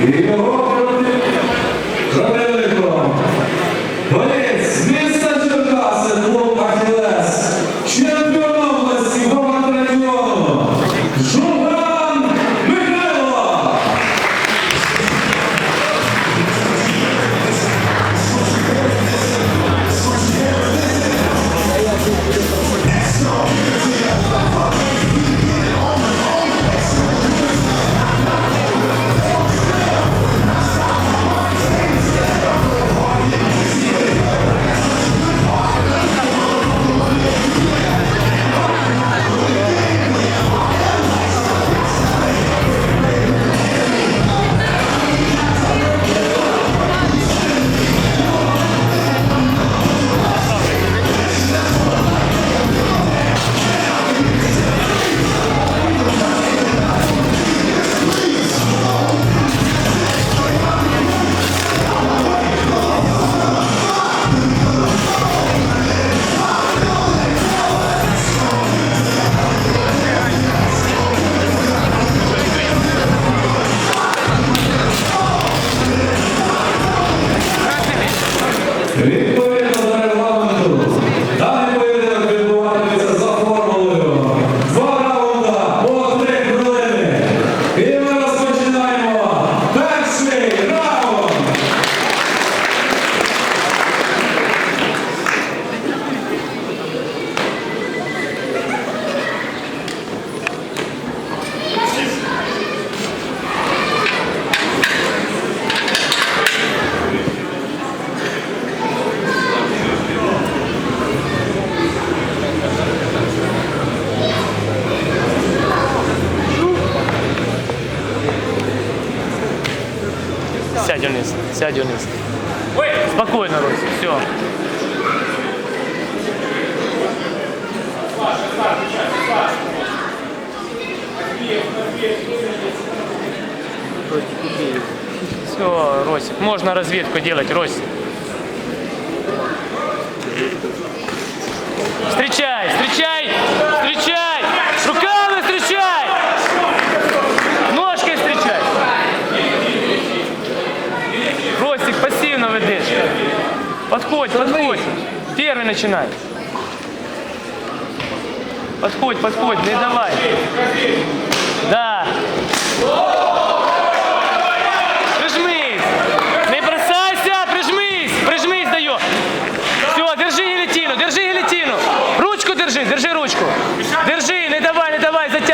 Yeah. Сядь вниз, сядь вниз. Спокойно, Рось, все. Все, Росик, можно разведку делать, Рось. Подходь, подходь. Первый начинай. Подходь, подходь, не давай. Да. Прижмись. Не бросайся, прижмись. Прижмись, даю. Все, держи гильотину, держи гильотину. Ручку держи, держи ручку. Держи, не давай, не давай, затягивай,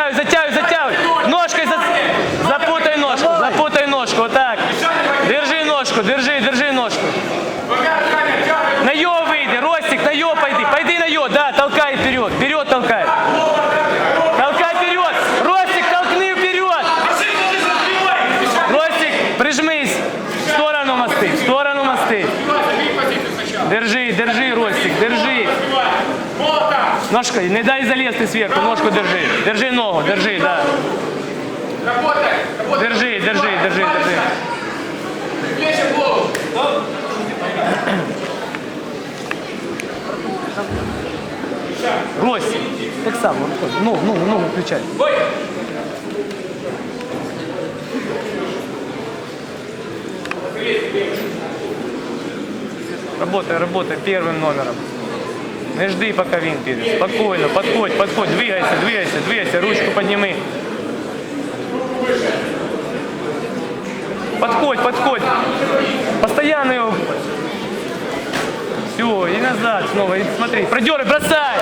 мосты, в сторону мосты. Держи, держи, Ростик, держи. Ножкой, не дай залезть сверху, ножку держи. Держи ногу, держи, да. Держи, держи, держи, держи. Рось, так само, ногу, ногу, ногу включай. Работай, работай первым номером. Не жди, пока він піде. Спокойно, подходь, подходь, двигайся, двигайся, двигайся, ручку подними. Подходь, подходь. Постоянно его. Все, и назад снова. И смотри, продеры, бросай.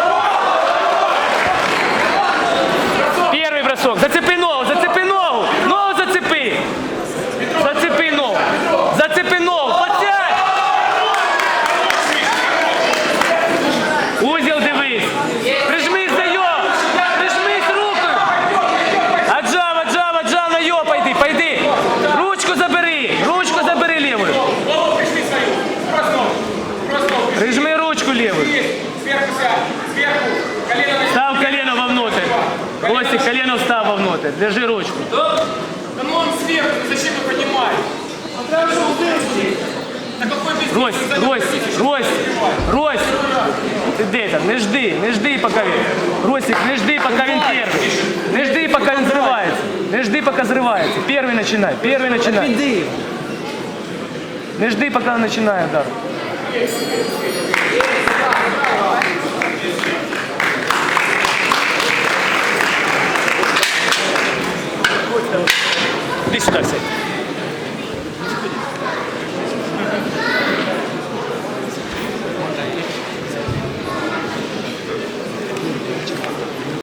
Костик, колено встав вовнутрь. Держи ручку. Да ну он сверху, ну зачем вы поднимаете? А там же удержите. На какой без Рось, Рось, Рось, Рось. Ти де там? Не жди, не жди, поки він. Росик, не жди, поки він перший. Не жди, поки він зривається. Не жди, пока зривається. Перший починай, перший починай. Піди. Не жди, пока починає удар. リストです。